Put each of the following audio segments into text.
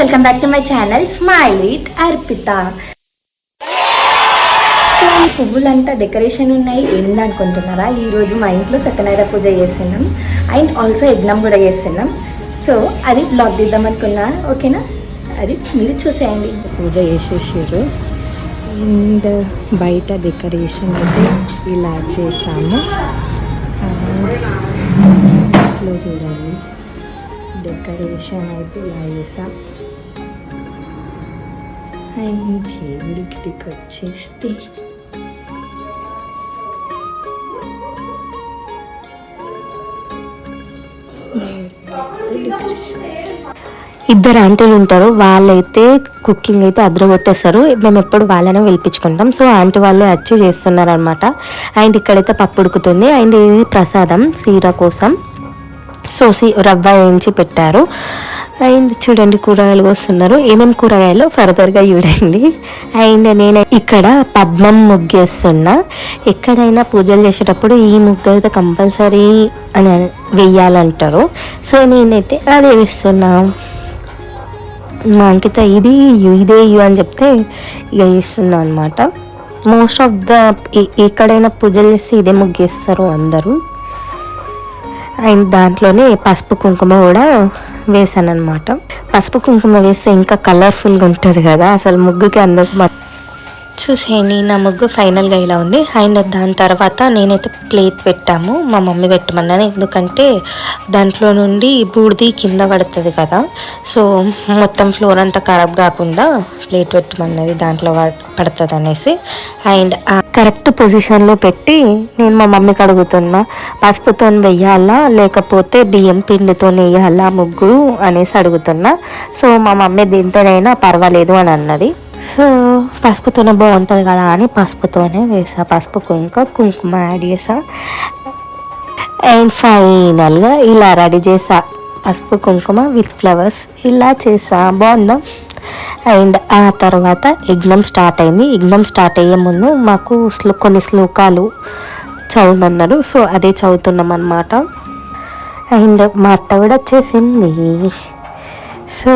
Welcome back to my channel smile with Arpita so ఈ పువ్వులంతా decoration ఉన్నాయి. ఏంది అనుకుంటున్నారా? ఈరోజు మా ఇంట్లో సత్యనారాయణ పూజ చేస్తున్నాం. అండ్ ఆల్సో యజ్ఞం కూడా చేస్తున్నాం. సో అది బ్లాగ్ తీద్దాం అనుకున్నా. ఓకేనా అది మీరు చూసేయండి. పూజ చేసేసారు. అండ్ బయట డెకరేషన్ అయితే ఇలా చేసాము. ఇంట్లో చూడండి. డెకరేషన్ అయితే ఇలా చేసాం. అండ్ దేవుడికి చేస్తే ఇద్దరు ఆంటీలు ఉంటారు. వాళ్ళైతే కుకింగ్ అయితే అద్రగొట్టేస్తారు మేము ఎప్పుడు వాళ్ళనే పిలిపించుకుంటాం. సో ఆంటీ వాళ్ళే వచ్చి చేస్తున్నారు అనమాట అండ్ ఇక్కడైతే పప్పు ఉడుకుతుంది. అండ్ ఇది ప్రసాదం సీర కోసం. సో సీ రవ్వ వేయించి పెట్టారు. అండ్ చూడండి కూరగాయలు వస్తున్నారు ఏమేమి కూరగాయలు? ఫర్దర్గా చూడండి. అండ్ నేను ఇక్కడ పద్మం ముగ్గేస్తున్నా. ఎక్కడైనా పూజలు చేసేటప్పుడు ఈ ముగ్గు అయితే కంపల్సరీ అని వెయ్యాలంటారు. సో నేనైతే అదే వేస్తున్నా. మా అంకిత ఇది ఇదే ఇయ్యు అని చెప్తే ఇక వేస్తున్నా అనమాట మోస్ట్ ఆఫ్ ద ఎక్కడైనా పూజలు చేస్తే ఇదే ముగ్గేస్తారు అందరూ. అండ్ దాంట్లోనే పసుపు కుంకుమ కూడా వేసాను అనమాట పసుపు కుంకుమ వేస్తే ఇంకా కలర్ఫుల్గా ఉంటుంది కదా అసలు ముగ్గుకి అందరికి చూసేయండి. నా ముగ్గు ఫైనల్గా ఇలా ఉంది. అండ్ దాని తర్వాత నేనైతే ప్లేట్ పెట్టాము. మా మమ్మీ పెట్టమన్నాను. ఎందుకంటే దాంట్లో నుండి బూడిది కింద పడుతుంది కదా. సో మొత్తం ఫ్లోర్ అంతా ఖరాబ్ కాకుండా ప్లేట్ పెట్టమన్నది దాంట్లో పడుతుంది అనేసి. అండ్ కరెక్ట్ పొజిషన్లో పెట్టి నేను మా మమ్మీకి అడుగుతున్నా పసుపుతో వెయ్యాలా? లేకపోతే బియ్యం పిండితో వేయాలా ముగ్గు? అనేసి అడుగుతున్నా. సో మా మమ్మీ దీంతోనైనా పర్వాలేదు అని అన్నది. సో పసుపుతోనే బాగుంటుంది కదా అని పసుపుతోనే వేసా. పసుపు ఇంకా కుంకుమ యాడ్ చేసా. అండ్ ఫైనల్గా ఇలా రెడీ చేసా. పసుపు కుంకుమ విత్ ఫ్లవర్స్ ఇలా చేసా. బాగుందా? అండ్ ఆ తర్వాత యజ్ఞం స్టార్ట్ అయింది. యజ్ఞం స్టార్ట్ అయ్యే ముందు మాకు శ్లో కొన్ని శ్లోకాలు చదవమన్నారు. సో అదే చదువుతున్నాం అనమాట అండ్ మా అత్త కూడా వచ్చేసింది సో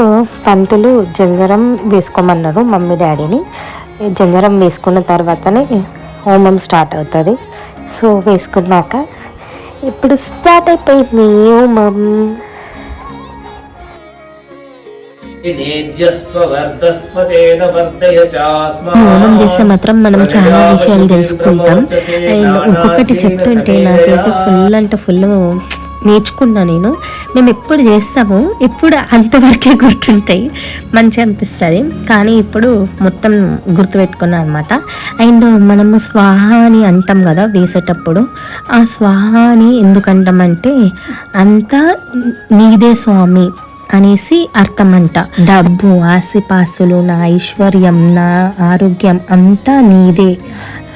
పంతులు జంజరం వేసుకోమన్నారు మమ్మీ డాడీని. జంజరం వేసుకున్న తర్వాతనే హోమం స్టార్ట్ అవుతుంది. సో వేసుకున్నాక ఇప్పుడు స్టార్ట్ అయిపోయింది హోమం. హోమం చేస్తే మాత్రం మనం చాలా విషయాలు తెలుసుకుంటాం. అండ్ ఇంకొకటి చెప్తుంటే నాకైతే ఫుల్ అంటే ఫుల్ నేర్చుకున్నా నేను. మేము ఎప్పుడు చేస్తాము ఇప్పుడు అంతవరకే గుర్తుంటాయి. మంచిగా అనిపిస్తుంది. కానీ ఇప్పుడు మొత్తం గుర్తుపెట్టుకున్నాను అనమాట అండ్ మనము స్వాహ అని అంటాం కదా వేసేటప్పుడు. ఆ స్వాహ అని ఎందుకంటామంటే అంతా నీదే స్వామి అనేసి అర్థం అంట డబ్బు ఆసిపాసులు నా ఐశ్వర్యం నా ఆరోగ్యం అంతా నీదే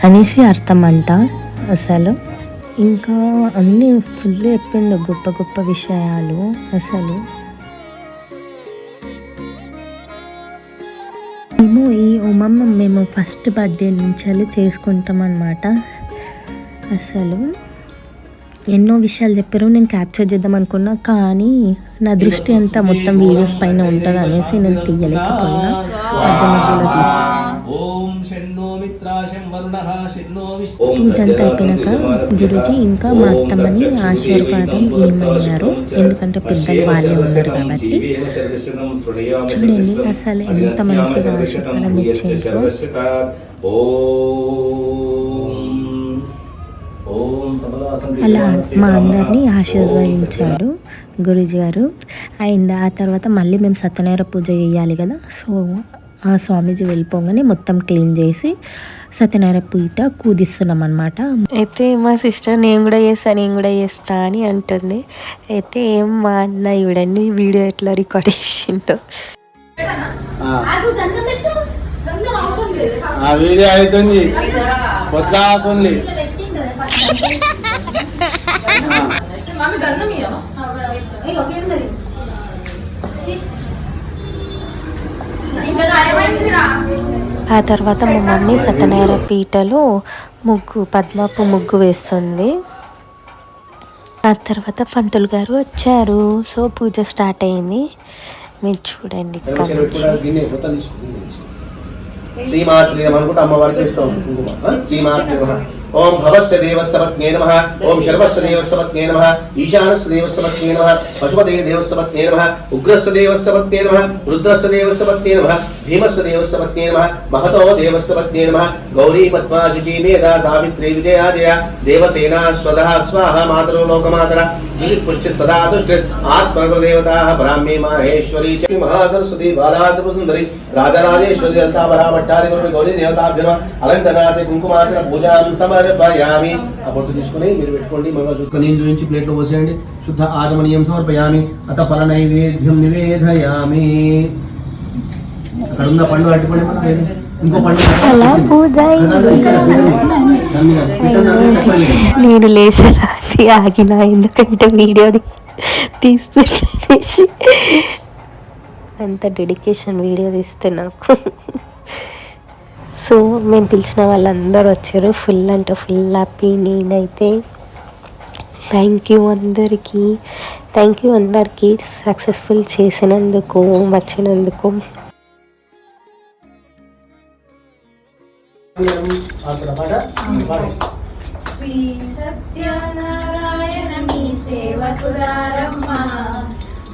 అనేసి అర్థం అంట అసలు. ఇంకా అన్నీ ఫుల్ చెప్పిండు గొప్ప గొప్ప విషయాలు అసలు. మేము ఈ ఉమమ్మ మేము ఫస్ట్ బర్త్డే నుంచి చేసుకుంటాం అనమాట అసలు ఎన్నో విషయాలు చెప్పారు నేను క్యాప్చర్ చేద్దాం అనుకున్నా కానీ నా దృష్టి అంతా మొత్తం వీడియోస్ పైన ఉంటుంది అనేసి నేను తీయలేకపోయినా. మధ్య మధ్యలో పూజ అంతా అయిపోయినాక గురుజీ ఇంకా మా అత్తమ్మని ఆశీర్వాదం ఏమన్నారు ఎందుకంటే పెద్దలు వాళ్ళే ఉన్నారు కాబట్టి చూడండి అసలు ఎంత మంచిగా ఆశీర్వాదం ఇచ్చిండ్రో అలా మా అందరినీ ఆశీర్వదించాడు గురుజీ గారు అండ్ ఆ తర్వాత మళ్ళీ మేము సత్యనారాయణ పూజ చేయాలి కదా సో ఆ స్వామీజీ వెళ్ళిపోగానే మొత్తం క్లీన్ చేసి సత్యనారాయణ పూజ కూదిస్తున్నాం అనమాట అయితే మా సిస్టర్ నేను కూడా చేస్తా నేను కూడా చేస్తా అని అంటుంది. అయితే ఏం మా అన్న చూడండి వీడియో ఎట్లా రికార్డ్ చేసిండో. ఆ. వీడియో అవుతుంది ఆ తర్వాత మా మమ్మీ సత్యనారాయణ పీటలో ముగ్గు పద్మపు ముగ్గు వేస్తుంది. ఆ తర్వాత పంతులు గారు వచ్చారు. సో పూజ స్టార్ట్ అయింది. మీరు చూడండి అనుకుంటే అమ్మవారికి ఇస్తాం ओम भवस्य देवस्तपत्ने नमः, ओम शर्वस्य देवस्तपत्ने नमः, ईशानस्य देवस्तपत्ने नमः पशुपतये देवस्तपत्ने नमः, उग्रस्य देवस्तपत्ने नमः, रुद्रस्य देवस्तपत्ने नमः, भीमस्य देवस्तपत्ने नमः, महतो देवस्तपत्ने नमः, गौरी पद्मा पद्माशुची मेधा, सावित्री विजया जया देवसेना स्वदः स्वाहा मातृलोकमातरा पुष्टि सदा तुष्टि आत्मदेवताः ब्राह्मी, माहेश्वरी, च महासरस्वती बालात्मसुन्दरी राजराजेश्वरी दत्ता परामट्टारि गौरी देवताभ्यः अलङ्कनाथे कुङ्कुमाचन पूजां సమర్పయామి ఆ బొట్టు తీసుకుని మీరు పెట్టుకోండి మంగళ చుక్క నీళ్ళు చూపించి ప్లేట్లో పోసేయండి. శుద్ధ ఆచమనీయం సమర్పయామి అత ఫల నైవేద్యం నివేదయామి. అక్కడ ఉన్న పండు. ఇంకో పండు. నేను లేచలాంటి ఆగిన ఎందుకంటే వీడియో తీస్తుంటే అంత డెడికేషన్ వీడియో తీస్తే నాకు. సో మేము పిలిచిన వాళ్ళందరూ వచ్చారు. ఫుల్ అంటే ఫుల్ హ్యాపీ. నేనైతే థ్యాంక్ యూ అందరికీ థ్యాంక్ యూ అందరికీ సక్సెస్ఫుల్ చేసినందుకు వచ్చినందుకు. శ్రీ సత్యనారాయణ మీ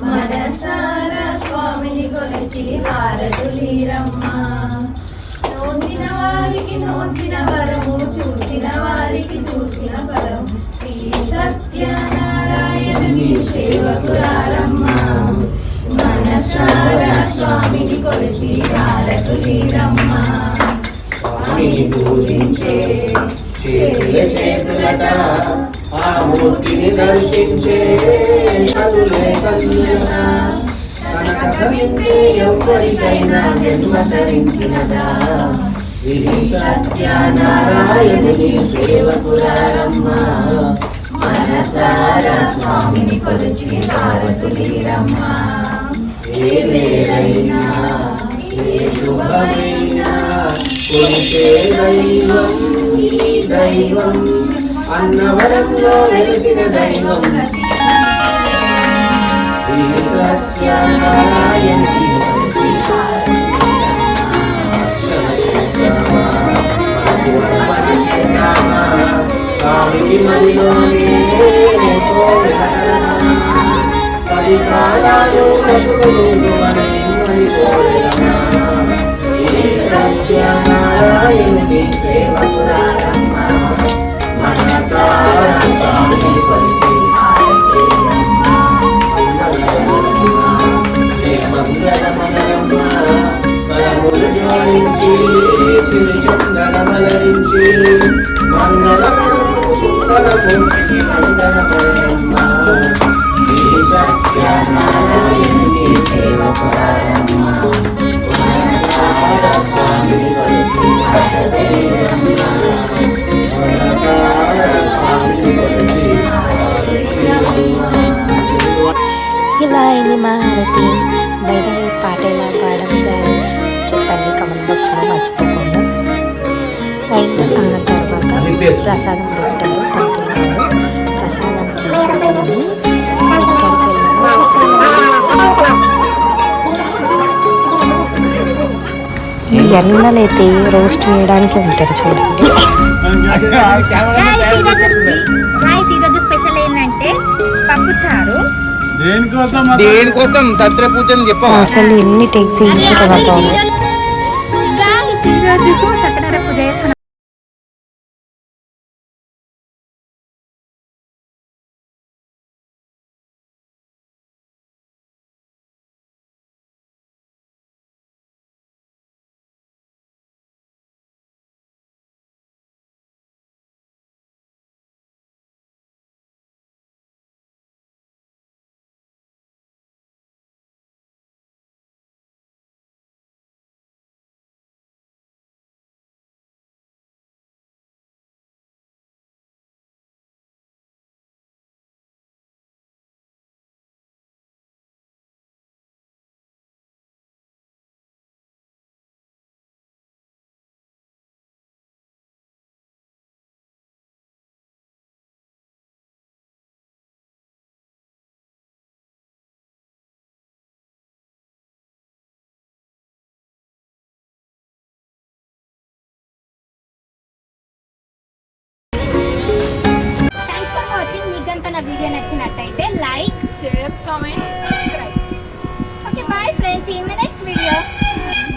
మనసార స్వామిని కొలిచి హారతులీరమ్మ నోచిన వారికి నోచిన వరము చూసిన వారికి చూసిన వరం. శ్రీ సత్యనారాయణ మీ సేవకురారమ్మ మనసార స్వామిని కొలిచి హారతులీరమ్మ స్వామిని పూజించే చేతుల చేతులట. ఆ మూర్తిని దర్శించే కనులే కన్నులట కనక వింటే ఇది సత్యనారాయణుని సేవకులారమ్మ మనసారా స్వామిని కొలిచి హారతులీరమ్మ ఏ వేళైనా ఏ శుభమైనా కొలిచే దైవం ఈ దైవం అన్నవరంలో వెలిసిన దైవం. పది కాలాలు పశువులు మని కోరమా ఈ కలములు జోడించి సిరి చందనమలరించి మంగళము సుందరమూర్తికి వందనమయమ్మ ఈ సత్యనారాయణుని సేవకురారమ్మ మనసారా ప్రసాదం ప్రసాదం తీసుకొని ఎన్నలైతే రోస్ట్ చేయడానికి ఉంటారు చూడండి. స్పెషల్ ఏంటంటే పప్పు చారు. దేనికోసం దేనికోసం? తత్ర పూజని చెప్పవా? అసలు ఎన్ని టేక్స్ ఇచ్చిన తర్వాత గాయస్ ఈరోజు సత్యనారాయణ పూజ చేసుకున్నాం. మన వీడియో నచ్చినట్టయితే like share comment subscribe. Okay bye friends in the next video.